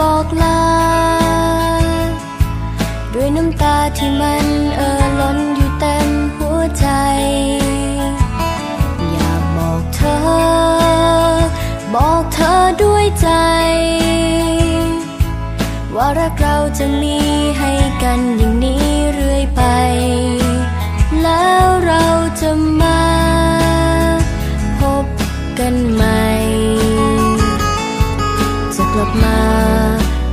บอกลา ด้วยน้ำตาที่มันเอ่อล้นอยู่เต็มหัวใจ อยากบอกเธอ บอกเธอด้วยใจ ว่ารักเราจะมีให้กันอย่างนี้เรื่อยไป แล้วเราจะมาพบกันใหม่ จะกลับมา